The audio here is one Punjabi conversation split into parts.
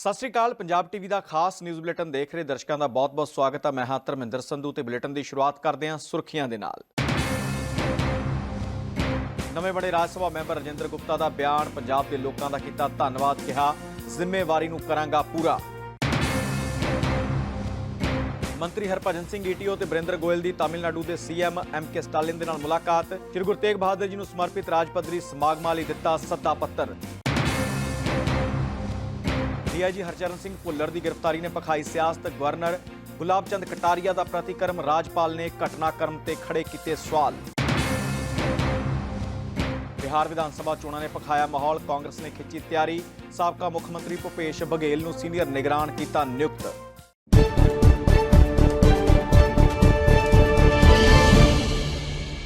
ਸਤਿ ਸ਼੍ਰੀ ਅਕਾਲ, ਪੰਜਾਬ ਟੀਵੀ ਦਾ ਖਾਸ ਨਿਊਜ਼ ਬੁਲੇਟਿਨ ਦੇਖ ਰਹੇ ਦਰਸ਼ਕਾਂ ਦਾ ਬਹੁਤ-ਬਹੁਤ ਸਵਾਗਤ ਹੈ। ਮੈਂ ਹਾਂ ਧਰਮਿੰਦਰ ਸੰਧੂ ਤੇ ਬੁਲੇਟਿਨ ਦੀ ਸ਼ੁਰੂਆਤ ਕਰਦੇ ਹਾਂ ਸੁਰਖੀਆਂ ਦੇ ਨਾਲ। ਨਵੇਂ ਬਣੇ ਰਾਜ ਸਭਾ ਮੈਂਬਰ ਰਜਿੰਦਰ ਗੁਪਤਾ ਦਾ ਬਿਆਨ ਪੰਜਾਬ ਦੇ ਲੋਕਾਂ ਦਾ ਕੀਤਾ ਧੰਨਵਾਦ, ਕਿਹਾ, ਜ਼ਿੰਮੇਵਾਰੀ ਨੂੰ ਕਰਾਂਗਾ ਪੂਰਾ। ਮੰਤਰੀ ਹਰਭਜਨ ਸਿੰਘ ਈਟੀਓ ਤੇ ਬਰਿੰਦਰ ਗੋਇਲ ਦੀ ਤਾਮਿਲਨਾਡੂ ਦੇ ਸੀਐਮ ਐਮ ਕੇ ਸਟਾਲਿਨ ਦੇ ਨਾਲ ਮੁਲਾਕਾਤ। ਸ਼੍ਰੀ ਗੁਰੂ ਤੇਗ ਬਹਾਦਰ ਜੀ ਨੂੰ ਸਮਰਪਿਤ ਰਾਜ ਪੱਧਰੀ ਸਮਾਗਮਾਂ ਲਈ ਦਿੱਤਾ ਸੱਦਾ ਪੱਤਰ। ਡੀਆਈਜੀ ਹਰਚਰਨ ਸਿੰਘ ਭੁੱਲਰ ਦੀ ਗ੍ਰਿਫਤਾਰੀ ਨੇ ਪਖਾਈ ਸਿਆਸਤ ਗਵਰਨਰ ਗੁਲਾਬ ਚੰਦ ਕਟਾਰੀਆ ਦਾ ਪ੍ਰਤੀਕਰਮ। ਰਾਜਪਾਲ ਨੇ ਘਟਨਾਕ੍ਰਮ ਤੇ ਖੜੇ ਕੀਤੇ ਸਵਾਲ। ਬਿਹਾਰ ਵਿਧਾਨ ਸਭਾ ਚੋਣਾਂ ਨੇ ਪਖਾਇਆ ਮਾਹੌਲ। ਕਾਂਗਰਸ ਨੇ ਖਿੱਚੀ ਤਿਆਰੀ। ਸਾਬਕਾ ਮੁੱਖ ਮੰਤਰੀ ਭੁਪੇਸ਼ ਬਘੇਲ ਨੂੰ ਸੀਨੀਅਰ ਨਿਗਰਾਨ ਕੀਤਾ ਨਿਯੁਕਤ।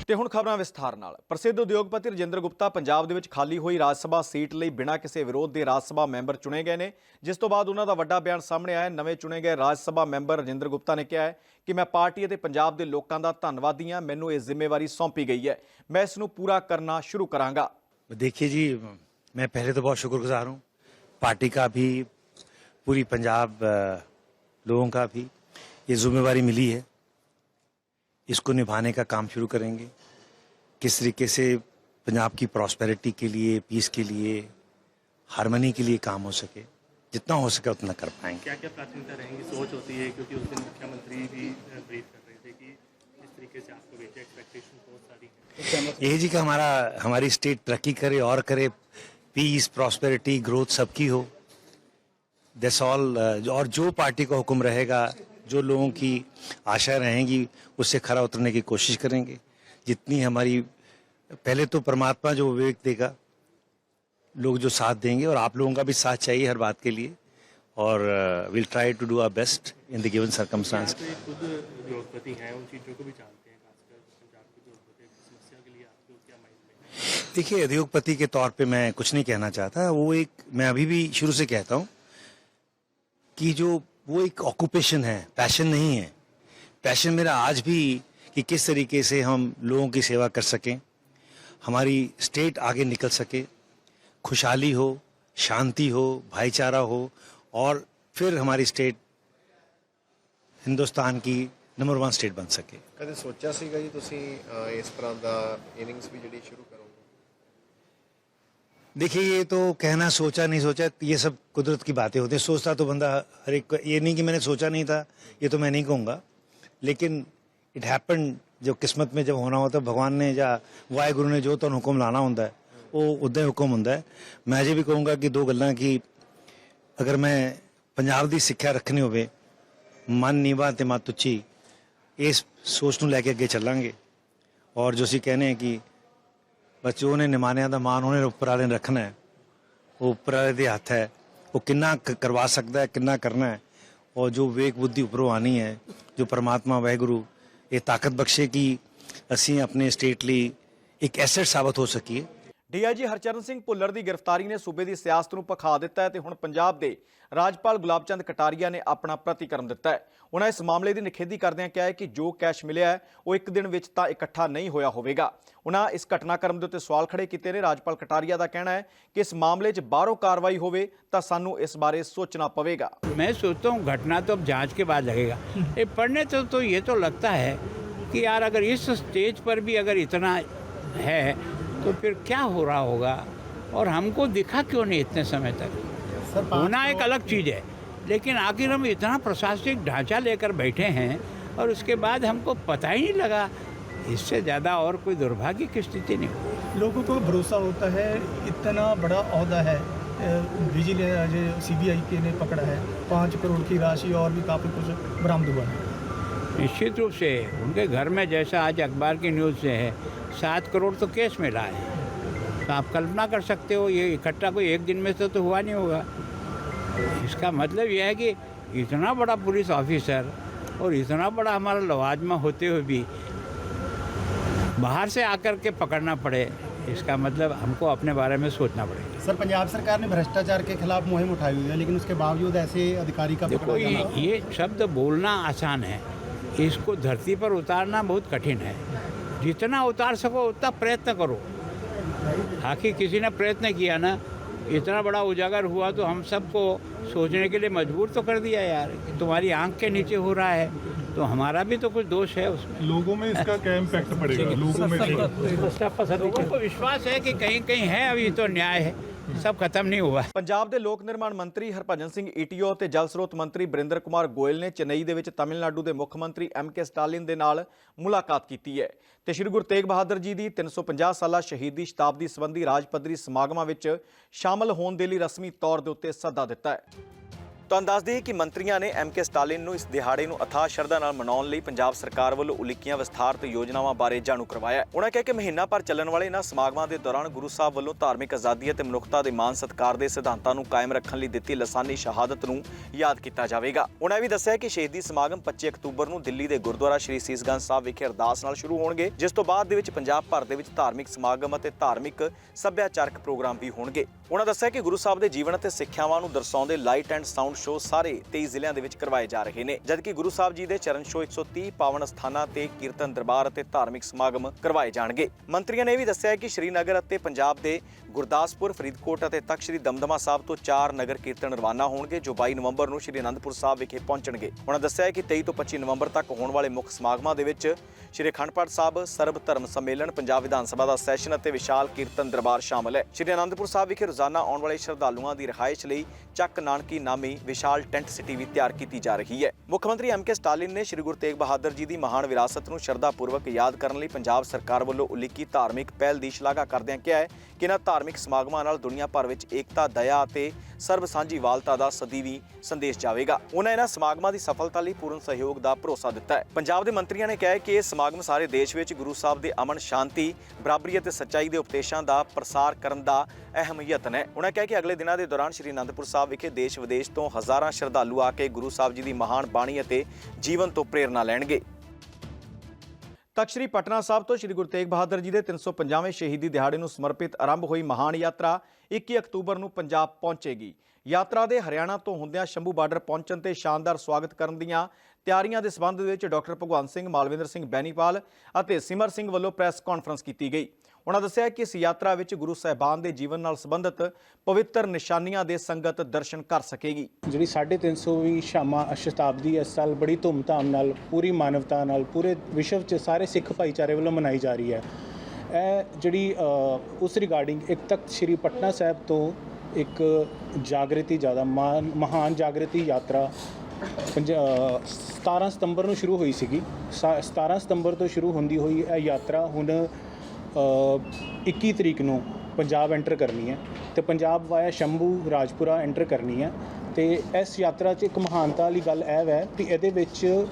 ਤੇ ਹੁਣ ਖਬਰਾਂ ਵਿਸਥਾਰ ਨਾਲ ਪ੍ਰਸਿੱਧ ਉਦਯੋਗਪਤੀ ਰਜਿੰਦਰ ਗੁਪਤਾ ਪੰਜਾਬ ਦੇ ਵਿੱਚ ਖਾਲੀ ਹੋਈ ਰਾਜ ਸਭਾ ਸੀਟ ਲਈ ਬਿਨਾਂ ਕਿਸੇ ਵਿਰੋਧ ਦੇ ਰਾਜ ਸਭਾ ਮੈਂਬਰ ਚੁਣੇ ਗਏ ਨੇ ਜਿਸ ਤੋਂ ਬਾਅਦ ਉਹਨਾਂ ਦਾ ਵੱਡਾ ਬਿਆਨ ਸਾਹਮਣੇ ਆਇਆ ਹੈ। ਨਵੇਂ ਚੁਣੇ ਗਏ ਰਾਜ ਸਭਾ ਮੈਂਬਰ ਰਜਿੰਦਰ ਗੁਪਤਾ ਨੇ ਕਿਹਾ ਹੈ ਕਿ ਮੈਂ ਪਾਰਟੀ ਅਤੇ ਪੰਜਾਬ ਦੇ ਲੋਕਾਂ ਦਾ ਧੰਨਵਾਦੀ ਹਾਂ ਮੈਨੂੰ ਇਹ ਜ਼ਿੰਮੇਵਾਰੀ ਸੌਂਪੀ ਗਈ ਹੈ ਮੈਂ ਇਸ ਨੂੰ ਪੂਰਾ ਕਰਨਾ ਸ਼ੁਰੂ ਕਰਾਂਗਾ देखिए जी मैं पहले तो बहुत शुक्रगुजार हूँ पार्टी का भी पूरी पंजाब अ, लोगों का भी ये जिम्मेवारी मिली है इसको निभाने का काम शुरू करेंगे। किस तरीके से पंजाब की प्रॉस्पेरिटी के लिए पीस के लिए हारमोनी के लिए काम हो सके जितना हो सके उतना कर पाएँगे। क्या क्या प्राथमिकता रहेंगी? सोच होती है क्योंकि उस दिन मुख्यमंत्री भी ब्रीफ कर रहे थे कि इस तरीके से आपको भेजा एक्सपेक्टेशन बहुत सारी है। यही जी का हमारा हमारी स्टेट तरक्की करे और करे पीस प्रॉस्पेरिटी ग्रोथ सबकी हो। दैट्स ऑल और जो पार्टी का हुक्म रहेगा जो लोगों की आशा रहेंगी उससे खरा उतरने की कोशिश करेंगे। जितनी हमारी पहले तो परमात्मा जो विवेक देगा लोग जो साथ देंगे और आप लोगों का भी साथ चाहिए हर बात के लिए। और will try to do our best in the given circumstances? देखिए उद्योगपति के तौर पे मैं कुछ नहीं कहना चाहता। वो एक मैं अभी भी शुरू से कहता हूँ कि जो वो एक ऑक्यूपेशन है पैशन नहीं है पैशन मेरा आज भी कि किस तरीके से हम लोगों की सेवा कर सकें हमारी स्टेट आगे निकल सके खुशहाली हो शांति हो भाईचारा हो और फिर हमारी स्टेट हिंदुस्तान की नंबर वन स्टेट बन सके ਕਦੇ ਸੋਚਿਆ ਸੀਗਾ ਜੀ ਤੁਸੀਂ ਅਹ, ਇਸ ਤਰ੍ਹਾਂ ਦਾ ਇਨਿੰਗਸ ਵੀ ਜਿਹੜੀ ਸ਼ੁਰੂ ਕਰੋਗੇ देखिए ये तो कहना सोचा नहीं सोचा ये सब कुदरत की बातें होती हैं सोचता तो बंदा हर एक ये नहीं कि मैंने सोचा नहीं था ये तो मैं नहीं कहूँगा लेकिन इट हैपन जो किस्मत में जब होना होता है भगवान ने ਜਾਂ ਵਾਹਿਗੁਰੂ ਨੇ ਜੋ ਤੁਹਾਨੂੰ ਹੁਕਮ ਲਾਣਾ ਹੁੰਦਾ ਹੈ ਉਹ ਉਦਾਂ ਹੀ ਹੁਕਮ ਹੁੰਦਾ ਹੈ ਮੈਂ ਅਜੇ ਵੀ ਕਹੂੰਗਾ ਕਿ ਦੋ ਗੱਲਾਂ ਕਿ ਅਗਰ ਮੈਂ ਪੰਜਾਬ ਦੀ ਸਿੱਖਿਆ ਰੱਖਣੀ ਹੋਵੇ ਮਨ ਨੀਵਾ ਤੇ ਮਤ ਉੱਚੀ ਇਸ ਸੋਚ ਨੂੰ ਲੈ ਕੇ ਅੱਗੇ ਚੱਲਾਂਗੇ ਔਰ ਜੋ ਅਸੀਂ ਕਹਿੰਦੇ ਹਾਂ ਕਿ ਬਸ ਉਹਨੇ ਨਿਮਾਣਿਆਂ ਦਾ ਮਾਨ ਉਹਨੇ ਉੱਪਰ ਵਾਲੇ ਨੇ ਰੱਖਣਾ ਹੈ। ਉਹ ਉੱਪਰ ਵਾਲੇ ਦੇ ਹੱਥ ਹੈ। ਉਹ ਕਿੰਨਾ ਕਰਵਾ ਸਕਦਾ ਹੈ, ਕਿੰਨਾ ਕਰਨਾ ਹੈ। ਔਰ ਜੋ ਵਿਵੇਕ ਬੁੱਧੀ ਉੱਪਰੋਂ ਆਣੀ ਹੈ, ਜੋ ਪਰਮਾਤਮਾ ਵਾਹਿਗੁਰੂ ਇਹ ਤਾਕਤ ਬਖਸ਼ੇ ਕਿ ਅਸੀਂ ਆਪਣੇ ਸਟੇਟ ਲਈ ਇੱਕ ਐਸੈਟ ਸਾਬਤ ਹੋ ਸਕੀਏ। ਡੀਆਈਜੀ ਹਰਚਰਨ ਸਿੰਘ ਭੁੱਲਰ ਦੀ ਗ੍ਰਿਫਤਾਰੀ ਨੇ ਸੂਬੇ ਦੀ ਸਿਆਸਤ ਨੂੰ ਪਖਾ ਦਿੱਤਾ ਹੈ ਤੇ ਹੁਣ ਪੰਜਾਬ ਦੇ ਰਾਜਪਾਲ ਗੁਲਾਬ ਚੰਦ ਕਟਾਰੀਆ ਨੇ ਆਪਣਾ ਪ੍ਰਤੀਕਰਮ ਦਿੱਤਾ ਹੈ ਉਹਨਾਂ ਇਸ ਮਾਮਲੇ ਦੀ ਨਿਖੇਧੀ ਕਰਦਿਆਂ ਕਿਹਾ ਹੈ ਕਿ ਜੋ ਕੈਸ਼ ਮਿਲਿਆ ਹੈ ਉਹ ਇੱਕ ਦਿਨ ਵਿੱਚ ਤਾਂ ਇਕੱਠਾ ਨਹੀਂ ਹੋਇਆ ਹੋਵੇਗਾ ਉਹਨਾਂ ਇਸ ਘਟਨਾਕ੍ਰਮ ਦੇ ਉੱਤੇ ਸਵਾਲ ਖੜੇ ਕੀਤੇ ਨੇ ਰਾਜਪਾਲ ਕਟਾਰੀਆ ਦਾ ਕਹਿਣਾ ਹੈ ਕਿ ਇਸ ਮਾਮਲੇ 'ਚ ਬਾਹਰੋਂ ਕਾਰਵਾਈ ਹੋਵੇ ਤਾਂ ਸਾਨੂੰ ਇਸ ਬਾਰੇ ਸੋਚਣਾ ਪਵੇਗਾ मैं सोचता हूँ घटना तो अब जांच के बाद लगेगा ये पढ़ने तो तो ये तो लगता है कि यार अगर इस स्टेज पर भी अगर इतना है तो फिर क्या हो रहा होगा? और हमको दिखा क्यों नहीं इतने समय तक? होना एक अलग चीज़ है। लेकिन आखिर हम इतना प्रशासनिक ढांचा लेकर बैठे हैं और उसके बाद हमको पता ही नहीं लगा इससे ज़्यादा और कोई दुर्भाग्य की स्थिति नहीं लोगों को भरोसा होता है इतना बड़ा अहदा है विजिलेंस सीबीआई के ने पकड़ा है पाँच करोड़ की राशि और भी काफ़ी कुछ बरामद हुआ है। निश्चित रूप से उनके घर में जैसा आज अखबार की न्यूज़ से है सात करोड़ तो केस मिला है। तो आप कल्पना कर सकते हो ये इकट्ठा कोई एक दिन में से तो हुआ नहीं होगा। इसका मतलब यह है कि इतना बड़ा पुलिस ऑफिसर और इतना बड़ा हमारा लवाजमा होते हुए भी बाहर से आकर के पकड़ना पड़े इसका मतलब हमको अपने बारे में सोचना पड़ेगा सर पंजाब सरकार ने भ्रष्टाचार के खिलाफ मुहिम उठाई हुई है लेकिन उसके बावजूद ऐसे अधिकारी का देखो ये ये शब्द बोलना आसान है। इसको धरती पर उतारना बहुत कठिन है। जितना उतार सको उतना प्रयत्न करो। आखिर किसी ने प्रयत्न किया ना इतना बड़ा उजागर हुआ तो हम सबको सोचने के लिए मजबूर तो कर दिया यार कि तुम्हारी आँख के नीचे हो रहा है तो हमारा भी तो कुछ दोष है उसमें। लोगों में इसका क्या इम्पैक्ट पड़ेगा? लोगों में लोगों को विश्वास है कि कहीं कहीं है अभी तो न्याय है। ਸਭ ਖਤਮ ਨਹੀਂ ਹੋਇਆ ਪੰਜਾਬ ਦੇ ਲੋਕ ਨਿਰਮਾਣ ਮੰਤਰੀ ਹਰਭਜਨ ਸਿੰਘ ਈਟੀਓ ਤੇ ਜਲ ਸਰੋਤ ਮੰਤਰੀ ਬਰਿੰਦਰ ਕੁਮਾਰ ਗੋਇਲ ਨੇ ਚੇਨਈ ਦੇ ਵਿੱਚ ਤਾਮਿਲਨਾਡੂ ਦੇ ਮੁੱਖ ਮੰਤਰੀ ਐਮ ਕੇ ਸਟਾਲਿਨ ਦੇ ਨਾਲ ਮੁਲਾਕਾਤ ਕੀਤੀ ਹੈ। ਤੇ ਸ੍ਰੀ ਗੁਰੂ ਤੇਗ ਬਹਾਦਰ ਜੀ ਦੀ 350 ਸਾਲਾ ਸ਼ਹੀਦੀ ਸ਼ਤਾਬਦੀ ਸੰਬੰਧੀ ਰਾਜ ਪੱਧਰੀ ਸਮਾਗਮਾਂ ਵਿੱਚ ਸ਼ਾਮਲ ਹੋਣ ਦੇ ਲਈ ਰਸਮੀ ਤੌਰ ਦੇ ਉੱਤੇ ਸੱਦਾ ਦਿੱਤਾ ਹੈ। ਤੁਹਾਨੂੰ ਦੱਸ ਦਈਏ ਕਿ ਮੰਤਰੀਆਂ ਨੇ ਐਮ ਕੇ ਸਟਾਲਿਨ ਨੂੰ ਇਸ ਦਿਹਾੜੇ ਨੂੰ ਅਥਾਹ ਸ਼ਰਧਾ ਨਾਲ ਮਨਾਉਣ ਲਈ ਪੰਜਾਬ ਸਰਕਾਰ ਵੱਲੋਂ ਉਲੀਕੀਆਂ ਵਿਸਥਾਰਤ ਯੋਜਨਾਵਾਂ ਬਾਰੇ ਜਾਣੂ ਕਰਵਾਇਆ ਉਹਨਾਂ ਕਿਹਾ ਕਿ ਮਹੀਨਾ ਭਰ ਚੱਲਣ ਵਾਲੇ ਇਹਨਾਂ ਸਮਾਗਮਾਂ ਦੇ ਦੌਰਾਨ ਗੁਰੂ ਸਾਹਿਬ ਵੱਲੋਂ ਧਾਰਮਿਕ ਆਜ਼ਾਦੀ ਅਤੇ ਮਨੁੱਖਤਾ ਦੇ ਮਾਨ ਸਤਿਕਾਰ ਦੇ ਸਿਧਾਂਤਾਂ ਨੂੰ ਕਾਇਮ ਰੱਖਣ ਲਈ ਦਿੱਤੀ ਲਸਾਨੀ ਸ਼ਹਾਦਤ ਨੂੰ ਯਾਦ ਕੀਤਾ ਜਾਵੇਗਾ। ਉਹਨਾਂ ਵੀ ਦੱਸਿਆ ਕਿ ਸ਼ਹੀਦੀ ਸਮਾਗਮ 25 ਅਕਤੂਬਰ ਨੂੰ ਦਿੱਲੀ ਦੇ ਗੁਰਦੁਆਰਾ ਸ਼੍ਰੀ ਸੀਸਗੰਜ ਸਾਹਿਬ ਵਿਖੇ ਅਰਦਾਸ ਨਾਲ ਸ਼ੁਰੂ ਹੋਣਗੇ, ਜਿਸ ਤੋਂ ਬਾਅਦ ਦੇ ਵਿੱਚ ਪੰਜਾਬ ਭਰ ਦੇ ਵਿੱਚ ਧਾਰਮਿਕ ਸਮਾਗਮ ਅਤੇ ਧਾਰਮਿਕ ਸੱਭਿਆਚਾਰਕ ਪ੍ਰੋਗਰਾਮ ਵੀ ਹੋਣਗੇ। ਉਹਨਾਂ ਦੱਸਿਆ ਕਿ ਗੁਰੂ ਸਾਹਿਬ ਦੇ ਜੀਵਨ ਅਤੇ ਸਿੱਖਿਆਵਾਂ ਨੂੰ ਦਰਸਾਉਂਦੇ ਲਾਈਟ ਐਂਡ ਸਾਊਂਡ ਸ਼ੋਅ ਸਾਰੇ 23 ਜ਼ਿਲ੍ਹਿਆਂ ਦੇ ਵਿੱਚ ਕਰਵਾਏ ਜਾ ਰਹੇ ਨੇ, ਜਦਕਿ ਗੁਰੂ ਸਾਹਿਬ ਜੀ ਦੇ ਚਰਨ ਛੋਹ 130 ਪਾਵਨ ਸਥਾਨਾਂ ਤੇ ਕੀਰਤਨ ਦਰਬਾਰ ਅਤੇ ਧਾਰਮਿਕ ਸਮਾਗਮ ਕਰਵਾਏ ਜਾਣਗੇ। ਮੰਤਰੀਆਂ ਨੇ ਇਹ ਵੀ ਦੱਸਿਆ ਕਿ ਸ਼੍ਰੀਨਗਰ ਅਤੇ ਪੰਜਾਬ ਦੇ ਗੁਰਦਾਸਪੁਰ, ਫਰੀਦਕੋਟ ਅਤੇ ਤਖਤ ਸ਼੍ਰੀ ਦਮਦਮਾ ਸਾਹਿਬ ਤੋਂ ਚਾਰ ਨਗਰ ਕੀਰਤਨ ਰਵਾਨਾ ਹੋਣਗੇ, ਜੋ 22 ਨਵੰਬਰ ਨੂੰ ਸ਼੍ਰੀ ਅਨੰਦਪੁਰ ਸਾਹਿਬ ਵਿਖੇ ਪਹੁੰਚਣਗੇ। ਉਹਨਾਂ ਦੱਸਿਆ ਕਿ 23 ਤੋਂ 25 ਨਵੰਬਰ ਤੱਕ ਹੋਣ ਵਾਲੇ ਮੁੱਖ ਸਮਾਗਮਾਂ ਦੇ ਵਿੱਚ ਸ਼੍ਰੀ ਅਖੰਡ ਪਾਠ ਸਾਹਿਬ ਸਰਬ ਧਰਮ ਸੰਮੇਲਨ ਪੰਜਾਬ ਵਿਧਾਨ ਸਭਾ ਦਾ ਸੈਸ਼ਨ ਅਤੇ ਵਿਸ਼ਾਲ ਕੀਰਤਨ ਦਰਬਾਰ ਸ਼ਾਮਲ ਹੈ। ਸ਼੍ਰੀ ਅਨੰਦਪੁਰ ਸਾਹਿਬ ਵਿਖੇ ਰੋਜ਼ਾਨਾ ਆਉਣ ਵਾਲੇ ਸ਼ਰਧਾਲੂਆਂ ਦੀ ਰਿਹਾਇਸ਼ ਲਈ ਚੱਕ ਨਾਨਕੀ ਨਾਮੀ ਵਿਸ਼ਾਲ ਟੈਂਟ ਸਿਟੀ ਵੀ ਤਿਆਰ ਕੀਤੀ ਜਾ ਰਹੀ ਹੈ। ਮੁੱਖ ਮੰਤਰੀ ਐਮ ਕੇ ਸਟਾਲਿਨ ਨੇ ਸ਼੍ਰੀ ਗੁਰੂ ਤੇਗ ਬਹਾਦਰ ਜੀ ਦੀ ਮਹਾਨ ਵਿਰਾਸਤ ਨੂੰ ਸ਼ਰਧਾਪੂਰਵਕ ਯਾਦ ਕਰਨ ਲਈ ਪੰਜਾਬ ਸਰਕਾਰ ਵੱਲੋਂ ਉਲੀਕੀ ਧਾਰਮਿਕ ਪਹਿਲ ਦੀ ਸ਼ਲਾਘਾ ਕਰਦਿਆਂ ਕਿਹਾ ਹੈ ਕਿ ਇਹਨਾਂ ਧਾਰਮਿਕ ਸਮਾਗਮਾਂ ਨਾਲ ਦੁਨੀਆ ਭਰ ਵਿੱਚ ਏਕਤਾ, ਦਇਆ ਅਤੇ ਸਰਬ ਸਾਂਝੀਵਾਲਤਾ ਦਾ ਸਦੀਵੀ ਸੰਦੇਸ਼ ਜਾਵੇਗਾ। ਉਹਨਾਂ ਇਹਨਾਂ ਸਮਾਗਮਾਂ ਦੀ ਸਫਲਤਾ ਲਈ ਪੂਰਨ ਸਹਿਯੋਗ ਦਾ ਭਰੋਸਾ ਦਿੱਤਾ ਹੈ। ਪੰਜਾਬ ਦੇ ਮੰਤਰੀਆਂ ਨੇ ਕਿਹਾ ਕਿ ਇਹ ਸਮਾਗਮ ਸਾਰੇ ਦੇਸ਼ ਵਿੱਚ ਗੁਰੂ ਸਾਹਿਬ ਦੇ ਅਮਨ ਸ਼ਾਂਤੀ, ਬਰਾਬਰੀ ਅਤੇ ਸੱਚਾਈ ਦੇ ਉਪਦੇਸ਼ਾਂ ਦਾ ਪ੍ਰਸਾਰ ਕਰਨ ਦਾ ਅਹਿਮ ਯਤਨ ਹੈ ਉਹਨਾਂ ਕਿਹਾ ਕਿ ਅਗਲੇ ਦਿਨਾਂ ਦੇ ਦੌਰਾਨ ਸ਼੍ਰੀ ਅਨੰਦਪੁਰ ਸਾਹਿਬ ਵਿਖੇ ਦੇਸ਼ ਵਿਦੇਸ਼ ਤੋਂ ਹਜ਼ਾਰਾਂ ਸ਼ਰਧਾਲੂ ਆ ਕੇ ਗੁਰੂ ਸਾਹਿਬ ਜੀ ਦੀ ਮਹਾਨ ਬਾਣੀ ਅਤੇ ਜੀਵਨ ਤੋਂ ਪ੍ਰੇਰਣਾ ਲੈਣਗੇ। ਤਖਤ ਸ੍ਰੀ ਪਟਨਾ ਸਾਹਿਬ ਤੋਂ ਸ੍ਰੀ ਗੁਰੂ ਤੇਗ ਬਹਾਦਰ ਜੀ ਦੇ 350ਵੇਂ ਸ਼ਹੀਦੀ ਦਿਹਾੜੇ ਨੂੰ ਸਮਰਪਿਤ ਆਰੰਭ ਹੋਈ ਮਹਾਨ ਯਾਤਰਾ 21 ਅਕਤੂਬਰ ਨੂੰ ਪੰਜਾਬ ਪਹੁੰਚੇਗੀ। ਯਾਤਰਾ ਦੇ ਹਰਿਆਣਾ ਤੋਂ ਹੁੰਦਿਆਂ ਸ਼ੰਭੂ ਬਾਰਡਰ ਪਹੁੰਚਣ ਤੇ ਸ਼ਾਨਦਾਰ ਸਵਾਗਤ ਕਰਨ ਦੀਆਂ ਤਿਆਰੀਆਂ ਦੇ ਸਬੰਧ ਵਿੱਚ ਡਾਕਟਰ ਭਗਵੰਤ ਸਿੰਘ, ਮਾਲਵਿੰਦਰ ਸਿੰਘ ਬੈਨੀਪਾਲ ਅਤੇ ਸਿਮਰ ਸਿੰਘ ਵੱਲੋਂ ਪ੍ਰੈਸ ਕਾਨਫਰੰਸ ਕੀਤੀ ਗਈ। ਉਹਨਾਂ ਦੱਸਿਆ ਕਿ ਇਸ ਯਾਤਰਾ ਵਿੱਚ ਗੁਰੂ ਸਾਹਿਬਾਨ ਦੇ ਜੀਵਨ ਨਾਲ ਸੰਬੰਧਿਤ ਪਵਿੱਤਰ ਨਿਸ਼ਾਨੀਆਂ ਦੇ ਸੰਗਤ ਦਰਸ਼ਨ ਕਰ ਸਕੇਗੀ। ਜਿਹੜੀ 350ਵੀਂ ਸ਼ਾਮਾ ਸ਼ਤਾਬਦੀ ਇਸ ਸਾਲ ਬੜੀ ਧੂਮਧਾਮ ਨਾਲ, ਪੂਰੀ ਮਾਨਵਤਾ ਨਾਲ, ਪੂਰੇ ਵਿਸ਼ਵ 'ਚ ਸਾਰੇ ਸਿੱਖ ਭਾਈਚਾਰੇ ਵੱਲੋਂ ਮਨਾਈ ਜਾ ਰਹੀ ਹੈ। ਇਹ ਜਿਹੜੀ ਉਸ ਰਿਗਾਰਡਿੰਗ ਇੱਕ ਤਖਤ ਸ੍ਰੀ ਪਟਨਾ ਸਾਹਿਬ ਤੋਂ ਇੱਕ ਜਾਗਰਤੀ, ਜ਼ਿਆਦਾ ਮਾਨ- ਮਹਾਨ ਜਾਗਰਤੀ ਯਾਤਰਾ ਪੰਜ- ਅ, 17 ਸਤੰਬਰ ਨੂੰ ਸ਼ੁਰੂ ਹੋਈ ਸੀਗੀ। ਸਾ- 17 ਸਤੰਬਰ ਤੋਂ ਸ਼ੁਰੂ ਹੁੰਦੀ ਹੋਈ ਇਹ ਯਾਤਰਾ ਹੁਣ ਅ, 21 ਤਰੀਕ ਨੂੰ ਪੰਜਾਬ ਐਂਟਰ ਕਰਨੀ ਹੈ ਤੇ ਪੰਜਾਬ ਵਾਇਆ ਸ਼ੰਭੂ ਰਾਜਪੁਰਾ ਐਂਟਰ ਕਰਨੀ ਹੈ ਤੇ ਇਸ ਯਾਤਰਾ 'ਚ ਇੱਕ ਮਹਾਨਤਾ ਵਾਲੀ ਗੱਲ ਇਹ ਹੈ ਕਿ ਇਹਦੇ ਵਿੱਚ